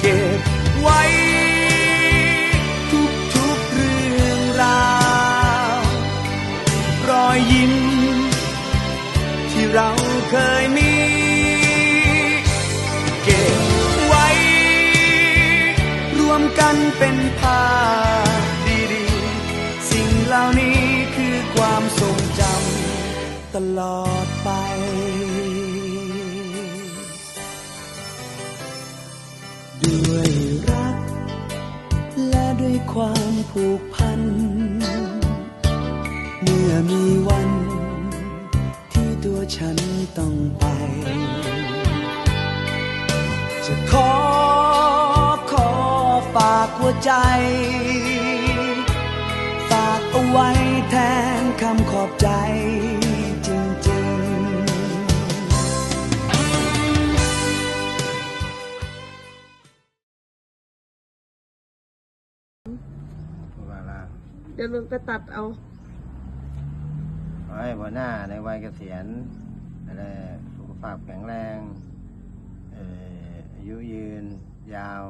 เก็บไว้ทุกทุกเรื่องราว รอยยิ้ม ที่เราเคยมี เก็บไว้ รวมกันเป็นภาพดีๆ สิ่งเหล่านี้คือความทรงจำตลอด ความผูกพัน เมื่อมีวัน ที่ตัวฉันต้องไป จะขอขอฝากหัวใจ ฝากเอาไว้แทนคำขอบใจ ดี๋ยวลุงไปตัดเอาขอให้หัวหน้าในวัยเกษียณอะไรสุขภาพแข็งแรงเอ่ออายุยืนยาว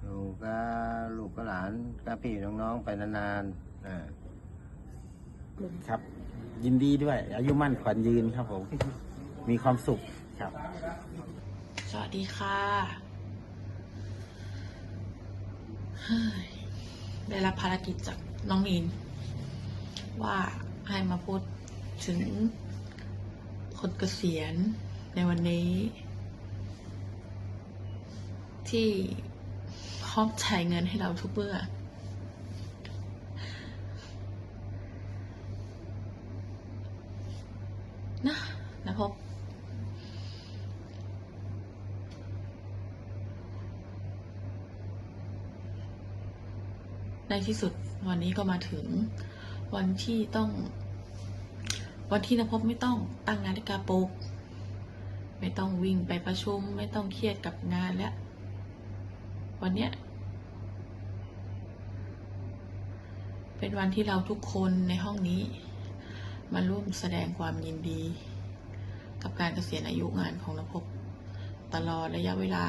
อยู่กับลูกกับหลานกับพี่น้องๆไปนานๆอ่าครับ ยินดีด้วย อายุมั่นขวัญยืนครับผม มีความสุขครับ สวัสดีค่ะเฮ้ยได้รับภารกิจจาก น้องมีน ว่าให้มาพูดถึงคนเกษียณในวันนี้ ที่พร้อมจ่ายเงินให้เราทุกเมื่อนะนะพบในที่สุด วันนี้ก็มาถึงวันที่ต้อง วันที่นภพไม่ต้องตั้งนาฬิกาปลุกไม่ต้องวิ่งไปประชุม ไม่ต้องเครียดกับงานแล้ว วันเนี้ยเป็นวันที่เราทุกคนในห้องนี้ มาร่วมแสดงความยินดี กับการเกษียณอายุงานของนภพตลอดระยะเวลา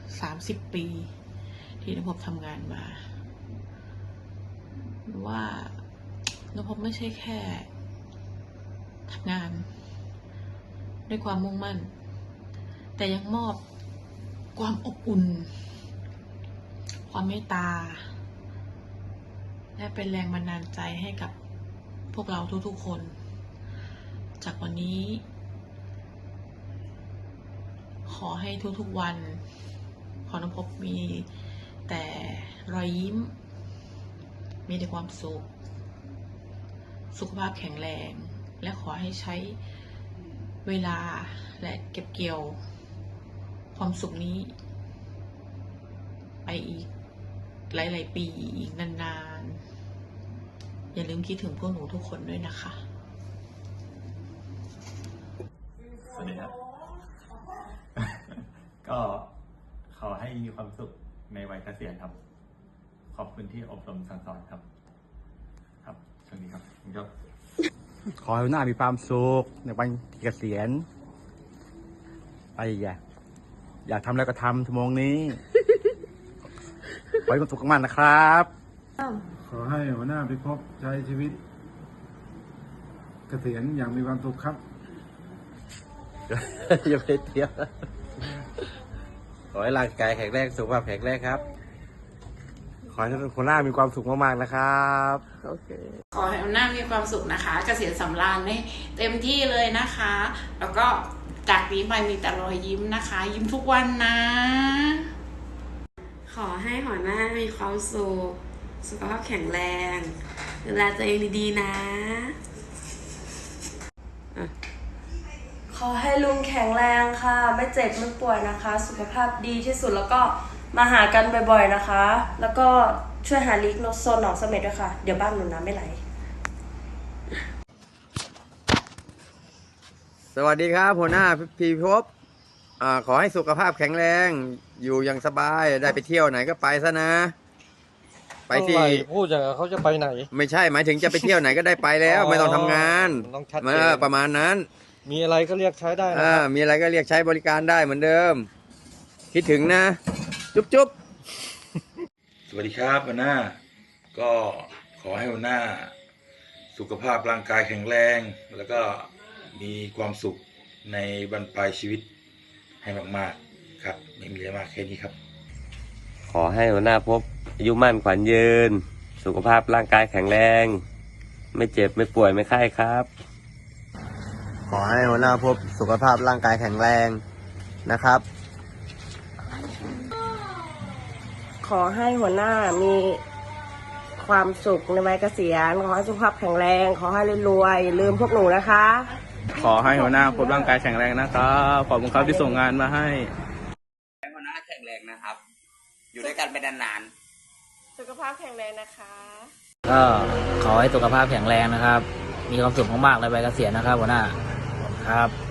30 ปี ที่นภพทำงานมา ว่านพไม่ใช่แค่ทำงาน ด้วยความมุ่งมั่น แต่ยังมอบความอบอุ่น ความเมตตา และเป็นแรงบันดาลใจให้กับพวกเราทุกๆคน จากวันนี้ ขอให้ทุกๆวัน ขอนภพมีแต่รอยยิ้ม มีแต่ความสุข สุขภาพแข็งแรง และขอให้ใช้เวลาและเก็บเกี่ยว ความสุขนี้ ไปอีกหลาย ๆ ปีอีกนานๆ อย่าลืมคิดถึงพวกหนูทุกคนด้วยนะคะ สวัสดีครับ ก็ขอให้มีความสุขในวัยเกษียณครับ ขอบคุณที่อบรมสั่งสอนครับ ครับสวัสดีครับผมครับ ขอให้หัวหน้ามีความสุขในวันเกษียณไปอย่าอยากทำอะไรก็ทำชั่วโมงนี้ขอให้ความสุขมากๆนะครับ ขอให้หัวหน้าพิภพใช้ชีวิต เกษียณอย่างมีความสุขครับ อย่าไปเที่ยวขอให้ร่างกายแข็งแรงสุขภาพแข็งแรงครับ ขอให้ทุกคนหน้ามีความสุขมากๆนะครับ โอเค ขอให้อำนาจมีความสุขนะคะ เกษียณสำราญให้เต็มที่เลยนะคะ แล้วก็จากนี้ไปมีแต่รอยยิ้มนะคะ ยิ้มทุกวันนะ ขอให้หัวหน้ามีความสุข สุขภาพแข็งแรง ดูแลตัวเองดีๆนะขอให้ลุงแข็งแรงค่ะ ไม่เจ็บไม่ป่วยนะคะ สุขภาพดีที่สุดแล้วก็ มาหากันบ่อยๆนะคะ แล้วก็ช่วยหาลิกโนโซนหนองเสม็ดด้วยค่ะ เดี๋ยวบ้านหนูน้ำไม่ไหล สวัสดีครับหัวหน้าพีพบอ่าขอให้สุขภาพแข็งแรง อยู่อย่างสบาย ได้ไปเที่ยวไหนก็ไปซะนะ ไปที่อะไรพูดอย่างนั้นเขาจะไปไหน ไม่ใช่หมายถึงจะไปเที่ยวไหนก็ได้ไปแล้วอ๋อไม่ต้องทำงานมันต้องชัดเจน เออประมาณนั้น มีอะไรก็เรียกใช้ได้นะ อ่าครับมีอะไรก็เรียกใช้บริการได้เหมือนเดิม คิดถึงนะ จุ๊บจุ๊บสวัสดีครับหัวหน้า ก็ขอให้หัวหน้า สุขภาพร่างกายแข็งแรง แล้วก็มีความสุขในบรรปลายชีวิตให้มากๆครับไม่มีอะไรมากแค่นี้ครับ ขอให้หัวหน้าพบอายุมั่นขวัญยืน สุขภาพร่างกายแข็งแรง ไม่เจ็บไม่ป่วยไม่ไข้ครับ ขอให้หัวหน้าพบสุขภาพร่างกายแข็งแรงนะครับ ขอให้หัวหน้ามีความสุขในวัยเกษียณ ขอให้สุขภาพแข็งแรง ขอให้รวยๆอย่าลืมพวกหนูนะคะ ขอให้หัวหน้าพบร่างกายแข็งแรงนะครับขอบคุณครับที่ส่งงานมาให้หัวหน้าแข็งแรงนะครับ อยู่ด้วยกันไปนานๆสุขภาพแข็งแรงนะคะ ก็ขอให้สุขภาพแข็งแรงนะครับ มีความสุขมากๆในวัยเกษียณนะครับหัวหน้าขอบคุณครับ